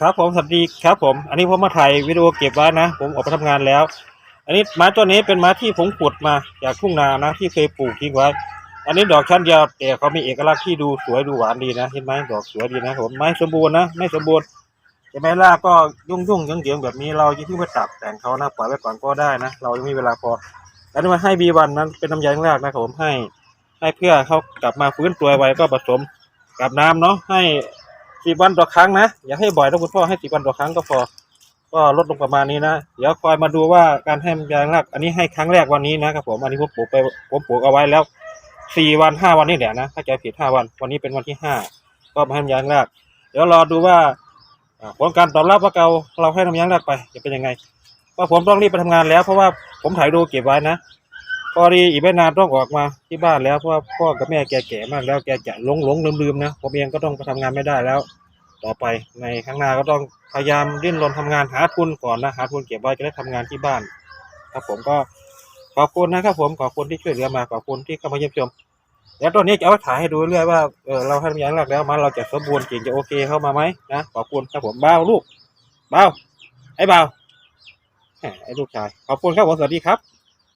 ครับผมสวัสดีครับผม อันนี้ผมมาถ่ายวิดีโอเก็บไว้นะ ผมออกไปทำงานแล้ว อันนี้ม้าตัวนี้เป็นม้าที่ผมขุดมาจากทุ่งนานะ ที่เคยปลูกทิ้งไว้ อันนี้ดอกชั้นเดียวแต่เขามีเอกลักษณ์ที่ดูสวยดูหวานดีนะเห็นไหมดอกสวยดีนะผมไม้สมบูรณ์นะไม่สมบูรณ์จะไม่ล่าก็ยุ่งยุ่งๆเหยิงๆแบบนี้เราจะที่ไปตัดแต่งเขานะปล่อยไว้ก่อนก็ได้นะ เรายังมีเวลาพอแล้วนี่มาให้บีวันนั้นเป็นน้ำยาแรกนะครับผมให้ ให้เพื่อเขากลับมาฟื้นตัวไวก็ผสมกับน้ำเนาะให้ สี่วันต่อครั้งนะอย่าให้บ่อยนะคุณพ่อให้สี่วันต่อครั้งก็พอ ก็ลดลงประมาณนี้นะเดี๋ยวคอยมาดูว่าการให้ยาแรากอันนี้ให้ครั้งแรกวันนี้นะครับผมอันนี้ผมปลูกไปผมปลูกเอาไว้แล้วสี่วันห้าวันนี่แหละนะถ้าใจผิดห้าวัน วันนี้เป็นวันที่ห้าก็มาให้ยาแราก เดี๋ยวรอดูว่าผลการตอบรับว่าเราเราให้น้ำยาแรากไปจะเป็นยังไงว่าผมต้องรีบไปทำงานแล้วเพราะว่าผมถ่ายดูเก็บไว้นะ พอดีอีกไม่นานต้องออกมาที่บ้านแล้วเพราะว่าพ่อกับแม่แกแก่มากแล้วแกจะหลงหลงลืมลืมๆนะผมเองก็ต้องไปทำงานไม่ได้แล้ว ต่อไปในข้างหน้าก็ต้องพยายามดิ้นรนทำงานหาทุนก่อนนะหาทุนเก็บไว้จะได้ทำงานที่บ้าน ครับผมก็ขอบคุณนะครับผมขอบคุณที่ช่วยเหลือมาขอบคุณที่เข้ามาเยี่ยมชมแล้วตอนนี้จะเอาถ่ายให้ดูเรื่อยว่าเออเราให้น้ำยางหลักแล้วมันเราจะสมบูรณ์จริงจะโอเคเข้ามาไหมนะขอบคุณครับผมบ้าวลูกบ้าวไอ้บ้าวไอ้ลูกชายขอบคุณครับผมสวัสดีครับ